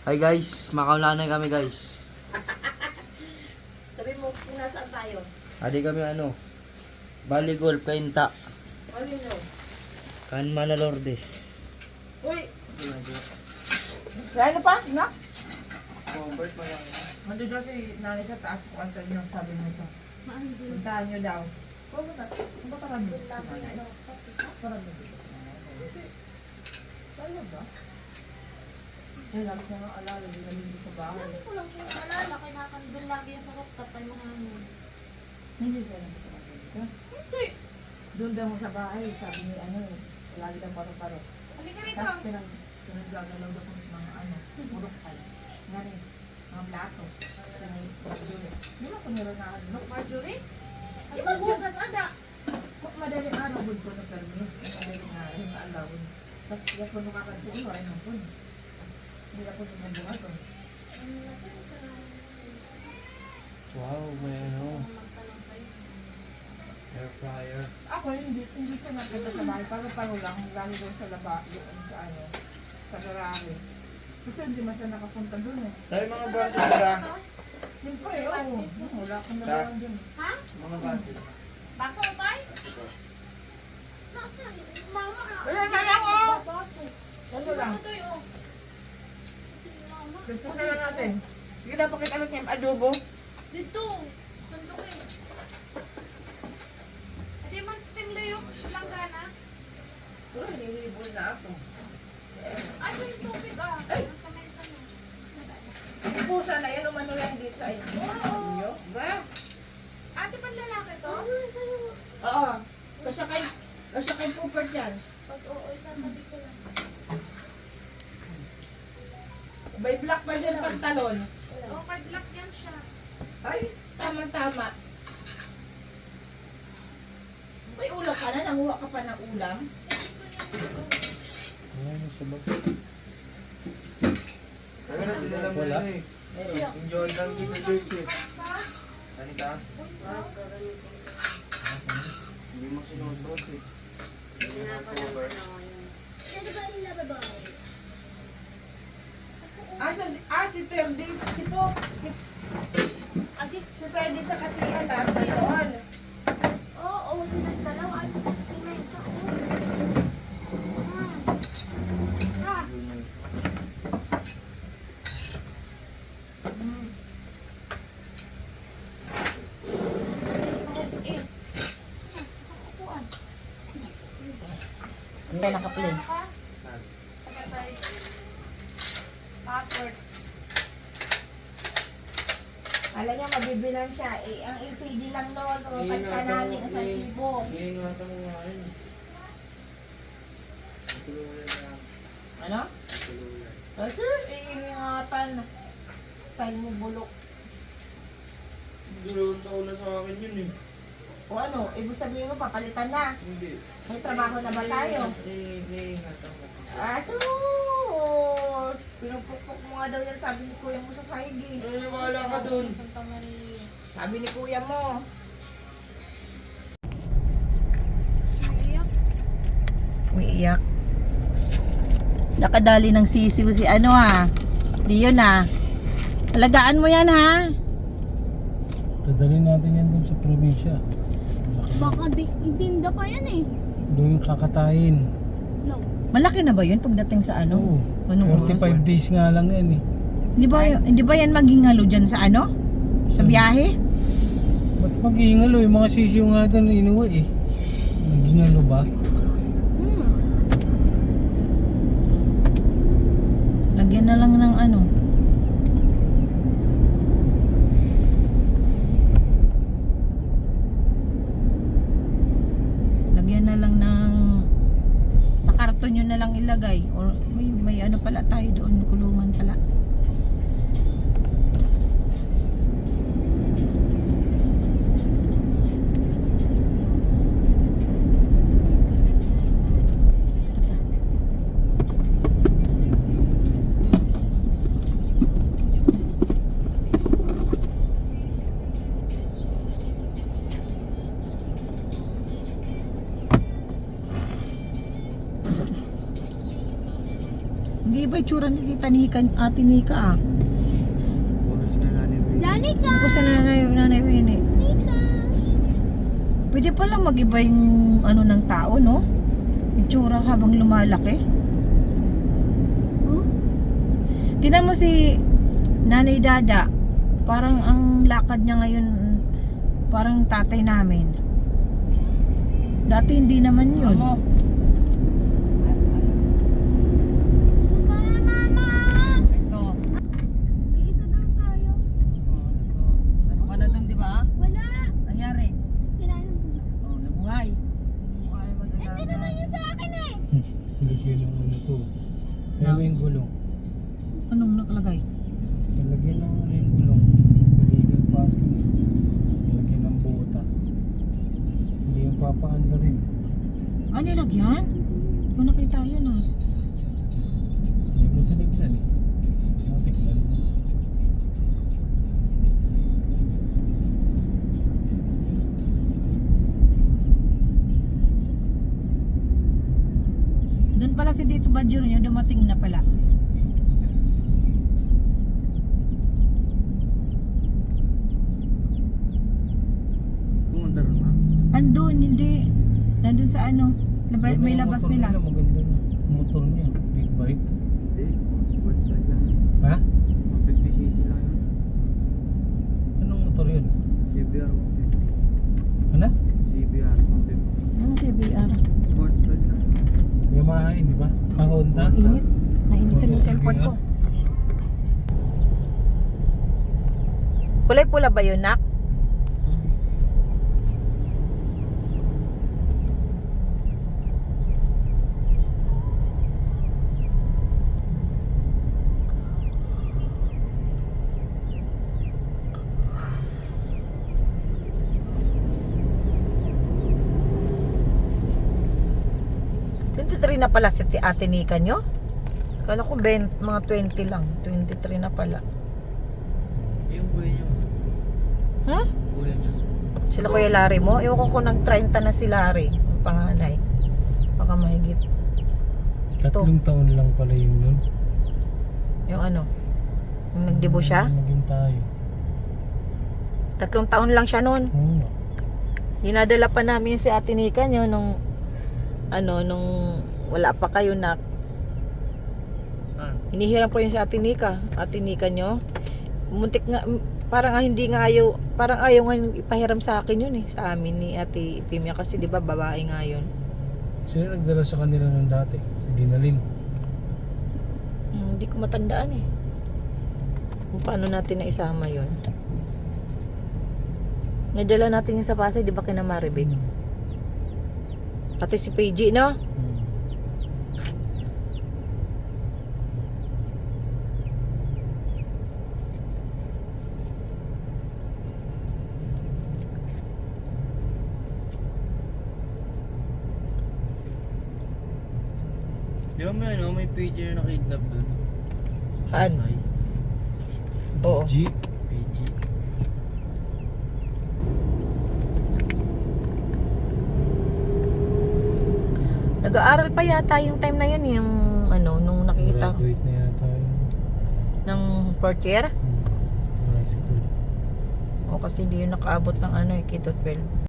Hi guys, makaulanay kami guys. Sabi mo, kung nasaan tayo? Adi kami ano, Baligol, Kainta, Ano yun o? Kan Manalordes. Uy! Kaya na pa? Nga? Nandun daw si nanay sa taas kung ano yung sabi mo ito. Puntahan nyo daw. Oo, ba? Ano ba parang doon si nanay? Parang doon ba? Eh, lagi siya nga alala, hindi namin dito sa bahay. Kasi ko lang siya naalala, kinakandun lagi yan sa rooftop ay mga ano. Hindi siya nandito sa bahay. Hindi! Doon daw sa bahay, sabi ni ano, lagi daw paro-paro. Halika rito! Tapos pinag pinaggagalaw daw kung mga ano, murukay. Nga rin, mga plato. Sa may Marjorie. Di ba kung meron na ano? Marjorie? Ay, Di ba magbugas, ada! Kung madaling araw, bud ko na permit. Madaling araw, allowed. Tapos kaya kung nakakantuon, wala nang Wow, may ano, sa'yo. air fryer. Ako, hindi, hindi siya nakita sa bahay. Para paro lang, lagi doon sa laba, doon sa ano, sa garahe. Kasi hindi man siya nakapunta doon eh. Tayo mga baso ka. Siyempre, oo. Hmm, Wala akong naman doon. Ha? Mga baso. Baso mo tayo? Nasaan? Mama ka! Wala na lang, oh! Babaso. Ano lang? Oh. Kasi Gusto na natin. Sige na, pakita lang yung adobo. Dito! Sandukin. Hindi man timlo yung langgana. Oo, hinihibol na ako. Ay, may tubig ah. Mo. Pusa na yan, umano lang dito sa inyo. Oo. Ba? Ate, pan lalaki to? Oo. Kasi kay, kasi kay Pupert yan. Pag oo, itatabi ko lang. May black pa dyan pantalon. Oo, card lock yan siya. Ay, tama-tama. May ulam ka na, nanguha ka pa ng ulam. Ano, sabag. Kaya na, dinala mo Wala. na eh. Yung Jordan kita jersey. Ano ka? Hindi mo sinusuot eh. Hindi mo cover. Ah, so, ah, si Terdi, si Pop, si, si Terdi sa kasi alam, doon. oo, oo, sila dalawa. Ay, yung mesa, oo. Hmm. Ah? Hindi ka nakaplay. Ano ka? Tagatay. Password. Alam niya, mabibilang siya. Eh, ang LCD lang noon, o Eh, pagka namin, isang eh. libo. Iingatan mo nga yun. Tulungan na. Ano? Tulungan. Kasi, iingatan. Style mo bulok. Dalawang taon na sa akin yun eh. O ano, ibig sabihin mo, papalitan na. Hindi. May trabaho na ba tayo? Eh, iingatan mo. Asus! Pinupukpok mo nga daw yan, sabi ni kuya mo sa saigi. Eh, wala ka dun. Sabi ni kuya mo. Iyak. Umiiyak. Nakadali ng sisiw si ano ha. Di yun ha. Alagaan mo yan ha. Dadalhin natin yan dun sa probinsya. Baka di, itinda pa yan eh. Doon yung kakatayin. No. Malaki na ba yun pagdating sa ano? Oo. Anong 45 days nga lang yan eh. Hindi ba, hindi ba yan maging halo dyan sa ano? Sa biyahe? Ba't mag-iingalo? Yung mga sisiyo nga doon inuwi eh. Nagingalo ba? Hmm. Lagyan na lang ng ano. Lagyan na lang ng karton yun na lang ilagay. Or may, may ano pala tayo doon kulungan pala Hindi Nag-iba yung tsura ni Tita Nika, Ate Nika ah. Danica! Ako sa nanay, nanay Winnie. Nika! Pwede pala mag-iba yung ano ng tao, no? Yung tsura habang lumalaki. Huh? Tinan mo si Nanay Dada. Parang ang lakad niya ngayon parang tatay namin. Dati hindi naman yun. Mama, mama! Ito. Iisa daw tayo. Meron na doon, di ba? Wala! Nangyari? Kinain ng bulo. Oh, nabuhay. Ito naman yung sa akin eh! Lagyan ng ano to. Ano yung gulong? Anong nakalagay? Lagyan ng ano yung gulong. Illegal parking. Lagyan ng buta. Hindi yung papaan na rin. Ah, nilagyan? Hindi ko nakita yun ah. Doon pala si Dito Badjur nyo, dumating na pala. Pumunta rin ma. Andun, hindi. Nandun sa ano, laba- Ganda may labas motor nila. Maganda na. Motor niya. Big bike. Hindi, sports bike lang. Ha? 150cc lang yun. Anong motor yun? CBR 150. Ano? CBR 150. Ano KBR? Sports bike lang. Yamaha yun, di ba? Ah, Honda? Init. Nainitan yung cellphone ko. Kulay pula ba yun, Nak? Na pala si ate Nika nyo? Kala ko 20, mga 20 lang. 23 na pala. Yung buhay niya. Ha? Buhay niya. Sila Kuya Larry mo? Ewan ko kung nag-30 na si Larry. Ang panganay. Baka mahigit. Tatlong taon lang pala yun nun. Yung ano? Yung nagdibo siya? Naging tayo. Tatlong taon lang siya noon. Oo. Dinadala pa namin si Ate Nika nyo nung ano, nung wala pa kayo na Ah. Hinihiram ko yun sa Ate Nika. Ate Nika nyo. Muntik nga, parang hindi nga ayaw, parang ayaw nga ipahiram sa akin yun eh. Sa amin ni Ate Pimia kasi di ba babae nga yun. Sino nagdala sa kanila nung dati? Si Dinalin. Hmm, hindi ko matandaan eh. Kung paano natin naisama yun. Nadala natin yung sa Pasay, di ba kina Maribig? Pati si PG, no? Hmm. Di ba may ano, may PG na nakidnap dun? Saan? Oo. G. PG. Nag-aaral pa yata yung time na yun, yung ano, nung nakikita ko. Graduate na yata yun. Ng fourth year? Hmm. High school. O kasi hindi yun nakaabot ng ano eh, K-12.